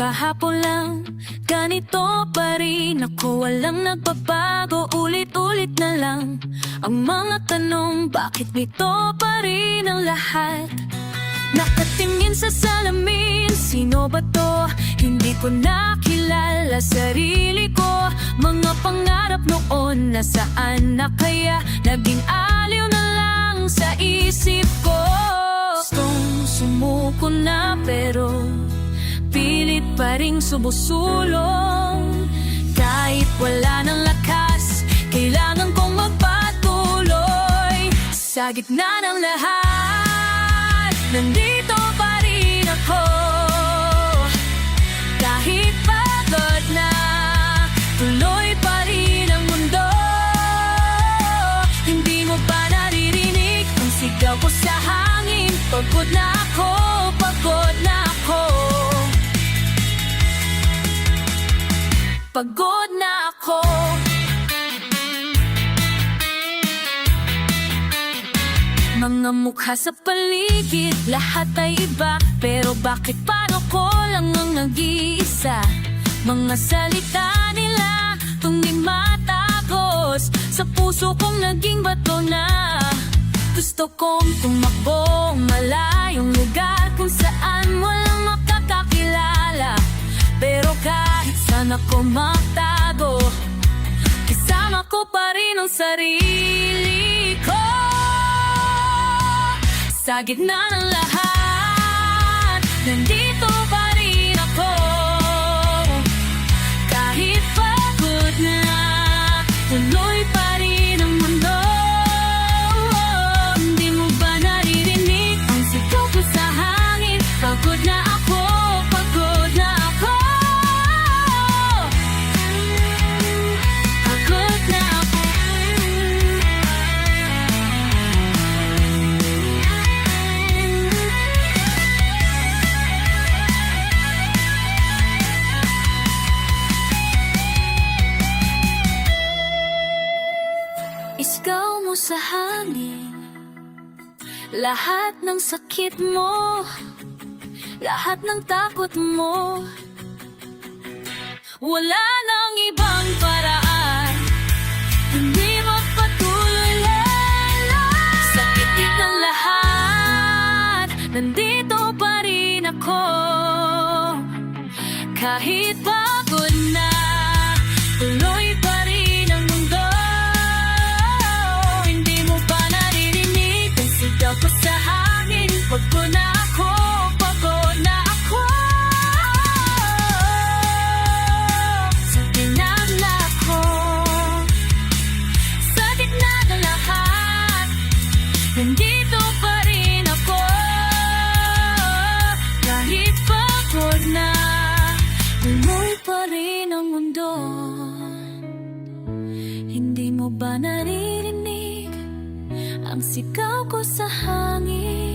kahapon lang Ganito pa rin ako, walang nagbabago Ulit-ulit na lang Ang mga tanong, bakit nito pa rin ang lahat? Nakatingin sa salamin? Hindi ko nakilala sarili ko. Mga pangarap noon, nasaan na kaya? Naging aliw na lang sa isip ko. Gustong sumuko na pero Pilit pa rin sumusulong. Kahit wala ng lakas Kailangan kong magpatuloy. Sa gitna ng lahat Nandito Pagod na ako, pagod na ako. Pagod na ako. Mga mukha sa paligid, lahat ay iba. Pero bakit paano ko lang ang nag-iisa? Mga salita nila, tungi matagos. Sa puso kong naging bato na Gusto kong tumakbo, malayong lugar Kung saan walang makakakilala. Pero kahit saan ako magtago Kasama ko pa rin ang sarili ko. Sa gitna ng lahat Nandito pa rin ako. Kahit pagod na Tuloy pa Isgaw mo sa hangin. Lahat ng sakit mo. Lahat ng takot mo. Wala nang ibang paraan. Hindi magpatuloy lang Sa titik ng lahat. Nandito pa rin ako. Kahit pagod na pagod na Tuloy pa rin ang mundo. Hindi mo ba naririnig Ang sigaw ko sa hangin